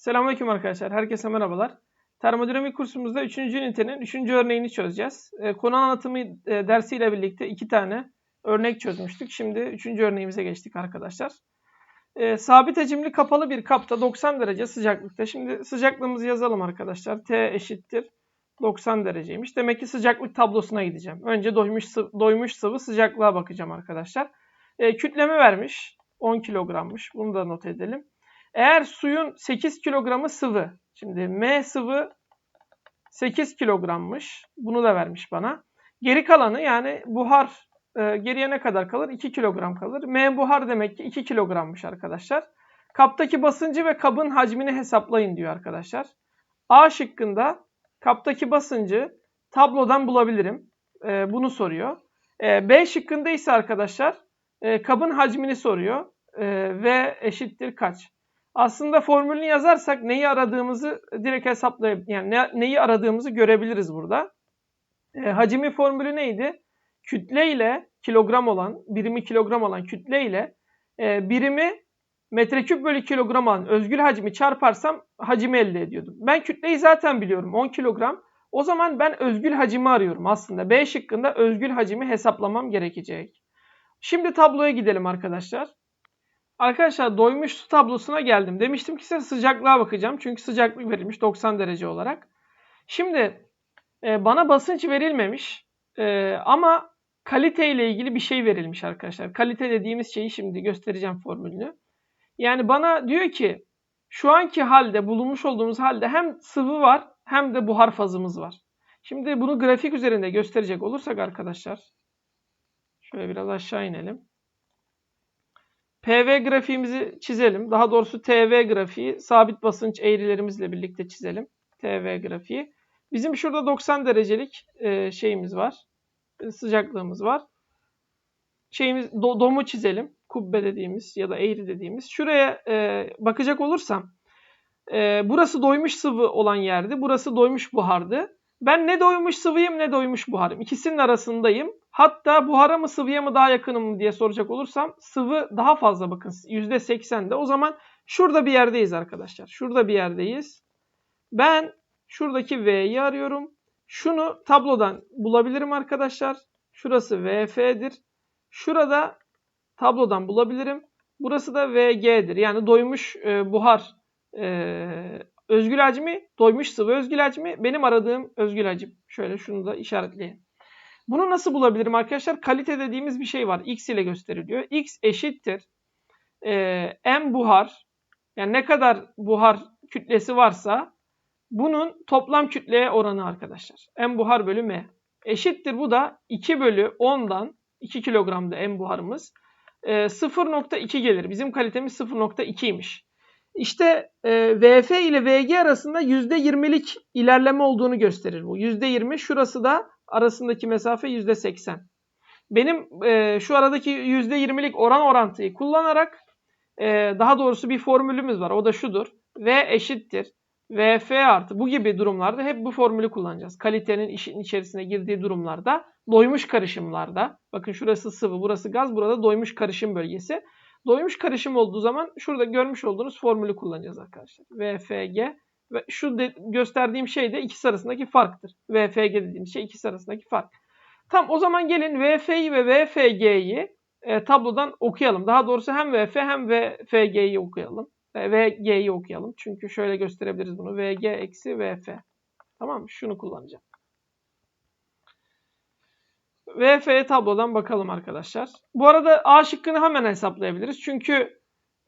Selamünaleyküm arkadaşlar. Herkese merhabalar. Termodinamik kursumuzda 3. ünitenin 3. örneğini çözeceğiz. Ee, konu anlatımı e, dersiyle birlikte 2 tane örnek çözmüştük. Şimdi 3. örneğimize geçtik arkadaşlar. Ee, sabit hacimli kapalı bir kapta 90 derece sıcaklıkta. Şimdi sıcaklığımızı yazalım arkadaşlar. T eşittir 90 dereceymiş. Demek ki sıcaklık tablosuna gideceğim. Önce doymuş, doymuş sıvı sıcaklığa bakacağım arkadaşlar. Ee, kütleme vermiş. 10 kilogrammış. Bunu da not edelim. Eğer suyun 8 kilogramı sıvı. Şimdi M sıvı 8 kilogrammış. Bunu da vermiş bana. Geri kalanı yani buhar e, geriye ne kadar kalır? 2 kilogram kalır. M buhar demek ki 2 kilogrammış arkadaşlar. Kaptaki basıncı ve kabın hacmini hesaplayın diyor arkadaşlar. A şıkkında kaptaki basıncı tablodan bulabilirim. E, bunu soruyor. E, B şıkkında ise arkadaşlar e, kabın hacmini soruyor. E, v eşittir kaç? Aslında formülünü yazarsak neyi aradığımızı direkt hesaplayıp yani ne, neyi aradığımızı görebiliriz burada. E, hacmi formülü neydi? Kütle ile kilogram olan, birimi kilogram olan kütle ile e, birimi metreküp bölü kilogram olan özgül hacmi çarparsam hacimi elde ediyordum. Ben kütleyi zaten biliyorum 10 kilogram. O zaman ben özgül hacimi arıyorum aslında. B şıkkında özgül hacimi hesaplamam gerekecek. Şimdi tabloya gidelim arkadaşlar. Arkadaşlar doymuş su tablosuna geldim. Demiştim ki size sıcaklığa bakacağım. Çünkü sıcaklık verilmiş 90 derece olarak. Şimdi e, bana basınç verilmemiş. E, ama kalite ile ilgili bir şey verilmiş arkadaşlar. Kalite dediğimiz şeyi şimdi göstereceğim formülünü. Yani bana diyor ki şu anki halde bulunmuş olduğumuz halde hem sıvı var hem de buhar fazımız var. Şimdi bunu grafik üzerinde gösterecek olursak arkadaşlar. Şöyle biraz aşağı inelim. PV grafiğimizi çizelim. Daha doğrusu TV grafiği sabit basınç eğrilerimizle birlikte çizelim. TV grafiği. Bizim şurada 90 derecelik e, şeyimiz var. Sıcaklığımız var. Şeyimiz do, domu çizelim. Kubbe dediğimiz ya da eğri dediğimiz. Şuraya e, bakacak olursam e, burası doymuş sıvı olan yerdi. Burası doymuş buhardı. Ben ne doymuş sıvıyım ne doymuş buharım. İkisinin arasındayım. Hatta buhara mı sıvıya mı daha yakınım diye soracak olursam sıvı daha fazla bakın %80'de. O zaman şurada bir yerdeyiz arkadaşlar. Şurada bir yerdeyiz. Ben şuradaki V'yi arıyorum. Şunu tablodan bulabilirim arkadaşlar. Şurası VF'dir. Şurada tablodan bulabilirim. Burası da VG'dir. Yani doymuş e, buhar e, özgül hacmi, doymuş sıvı özgül hacmi. Benim aradığım özgül hacim. Şöyle şunu da işaretleyeyim. Bunu nasıl bulabilirim arkadaşlar? Kalite dediğimiz bir şey var. X ile gösteriliyor. X eşittir. E, M buhar. Yani ne kadar buhar kütlesi varsa bunun toplam kütleye oranı arkadaşlar. M buhar bölü M. Eşittir bu da 2 bölü 10'dan 2 kilogramda M buharımız. E, 0.2 gelir. Bizim kalitemiz 0.2'ymiş. İşte e, VF ile VG arasında %20'lik ilerleme olduğunu gösterir bu. %20 şurası da arasındaki mesafe %80. Benim e, şu aradaki %20'lik oran orantıyı kullanarak e, daha doğrusu bir formülümüz var. O da şudur. V eşittir. VF artı bu gibi durumlarda hep bu formülü kullanacağız. Kalitenin işin içerisine girdiği durumlarda doymuş karışımlarda bakın şurası sıvı burası gaz burada doymuş karışım bölgesi. Doymuş karışım olduğu zaman şurada görmüş olduğunuz formülü kullanacağız arkadaşlar. VFG ve şu de, gösterdiğim şey de ikisi arasındaki farktır. VFG dediğimiz şey ikisi arasındaki fark. Tam o zaman gelin VF'yi ve VFG'yi e, tablodan okuyalım. Daha doğrusu hem VF hem VFG'yi okuyalım. E, VG'yi okuyalım. Çünkü şöyle gösterebiliriz bunu. VG eksi VF. Tamam mı? Şunu kullanacağım. VF'ye tablodan bakalım arkadaşlar. Bu arada A şıkkını hemen hesaplayabiliriz. Çünkü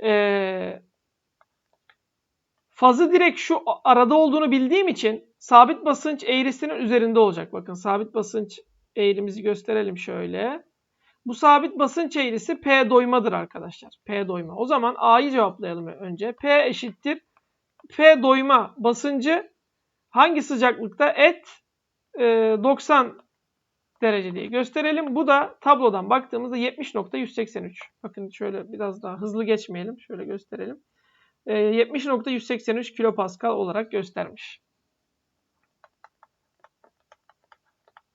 e, fazı direkt şu arada olduğunu bildiğim için sabit basınç eğrisinin üzerinde olacak. Bakın sabit basınç eğrimizi gösterelim şöyle. Bu sabit basınç eğrisi P doymadır arkadaşlar. P doyma. O zaman A'yı cevaplayalım önce. P eşittir. P doyma basıncı hangi sıcaklıkta? Et e, 90 derece diye gösterelim. Bu da tablodan baktığımızda 70.183. Bakın şöyle biraz daha hızlı geçmeyelim. Şöyle gösterelim. 70.183 kilopascal olarak göstermiş.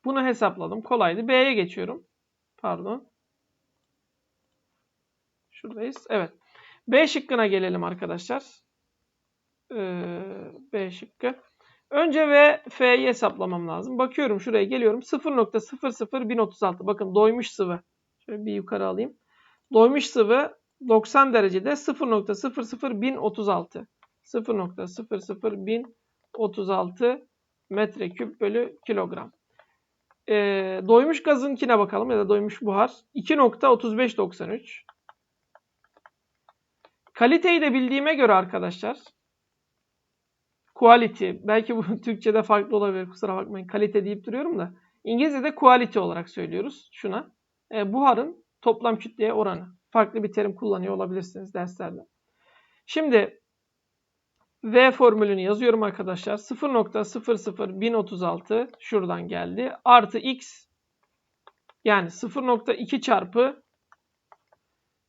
Bunu hesapladım. Kolaydı. B'ye geçiyorum. Pardon. Şuradayız. Evet. B şıkkına gelelim arkadaşlar. Ee, Ee, B şıkkı. Önce V, F'yi hesaplamam lazım. Bakıyorum şuraya geliyorum. 0.00136. Bakın doymuş sıvı. Şöyle bir yukarı alayım. Doymuş sıvı 90 derecede 0.00136. 0.00136 metreküp bölü kilogram. Ee, doymuş gazınkine bakalım ya da doymuş buhar. 2.3593. Kaliteyi de bildiğime göre arkadaşlar quality belki bu Türkçe'de farklı olabilir kusura bakmayın kalite deyip duruyorum da İngilizce'de quality olarak söylüyoruz şuna. E, buharın toplam kütleye oranı. Farklı bir terim kullanıyor olabilirsiniz derslerde. Şimdi V formülünü yazıyorum arkadaşlar. 0.00136 şuradan geldi. Artı X yani 0.2 çarpı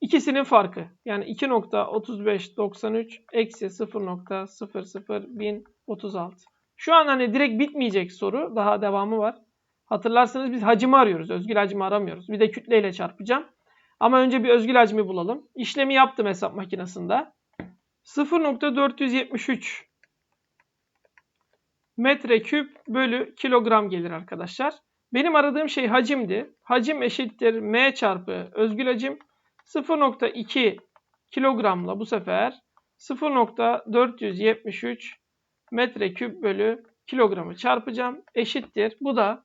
İkisinin farkı. Yani 2.3593 eksi 0.00136. Şu an hani direkt bitmeyecek soru. Daha devamı var. Hatırlarsanız biz hacmi arıyoruz. Özgül hacmi aramıyoruz. Bir de kütleyle çarpacağım. Ama önce bir özgül hacmi bulalım. İşlemi yaptım hesap makinesinde. 0.473 metreküp bölü kilogram gelir arkadaşlar. Benim aradığım şey hacimdi. Hacim eşittir m çarpı özgül hacim 0.2 kilogramla bu sefer 0.473 metreküp bölü kilogramı çarpacağım. Eşittir. Bu da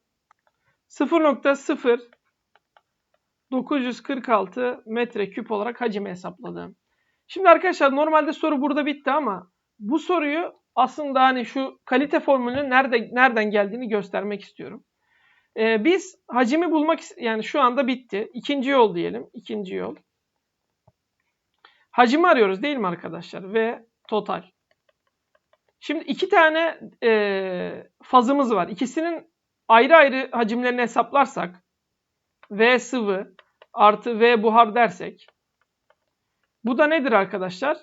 0.0946 metreküp olarak hacimi hesapladım. Şimdi arkadaşlar normalde soru burada bitti ama bu soruyu aslında hani şu kalite formülünün nerede nereden geldiğini göstermek istiyorum. Ee, biz hacimi bulmak yani şu anda bitti. İkinci yol diyelim. İkinci yol. Hacimi arıyoruz değil mi arkadaşlar? Ve total. Şimdi iki tane e, fazımız var. İkisinin ayrı ayrı hacimlerini hesaplarsak V sıvı artı V buhar dersek bu da nedir arkadaşlar?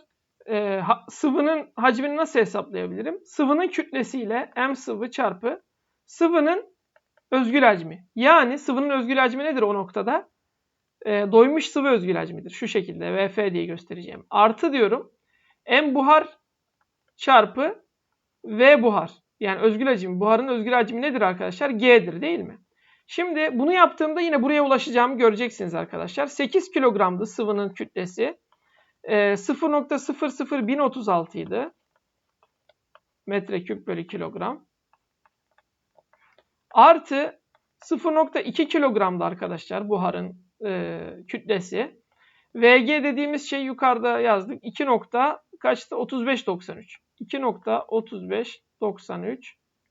E, ha, sıvının hacmini nasıl hesaplayabilirim? Sıvının kütlesiyle M sıvı çarpı sıvının özgül hacmi. Yani sıvının özgül hacmi nedir o noktada? E, doymuş sıvı özgül hacmidir. Şu şekilde VF diye göstereceğim. Artı diyorum M buhar çarpı V buhar. Yani özgül hacmi. Buharın özgül hacmi nedir arkadaşlar? G'dir değil mi? Şimdi bunu yaptığımda yine buraya ulaşacağımı göreceksiniz arkadaşlar. 8 kilogramdı sıvının kütlesi. E, 0.00136 idi. Metreküp bölü kilogram. Artı 0.2 kilogramdı arkadaşlar buharın e, kütlesi. VG dediğimiz şey yukarıda yazdık. 2 nokta kaçtı? 35.93. 2.3593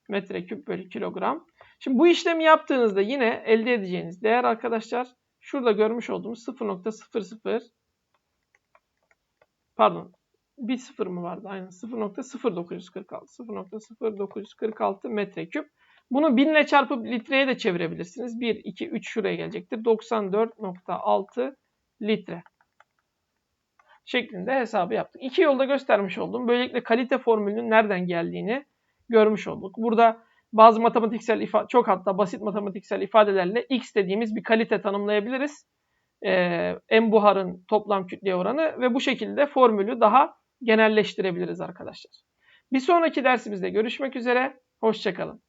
metreküp bölü kilogram. Şimdi bu işlemi yaptığınızda yine elde edeceğiniz değer arkadaşlar şurada görmüş olduğumuz 0.00 pardon bir sıfır mı vardı? Aynen 0.0946 0.0946 metreküp. Bunu 1000 ile çarpıp litreye de çevirebilirsiniz. 1, 2, 3 şuraya gelecektir. 94.6 litre şeklinde hesabı yaptık. İki yolda göstermiş oldum. Böylelikle kalite formülünün nereden geldiğini görmüş olduk. Burada bazı matematiksel ifade, çok hatta basit matematiksel ifadelerle x dediğimiz bir kalite tanımlayabiliriz. Ee, en buharın toplam kütleye oranı ve bu şekilde formülü daha genelleştirebiliriz arkadaşlar. Bir sonraki dersimizde görüşmek üzere. Hoşçakalın.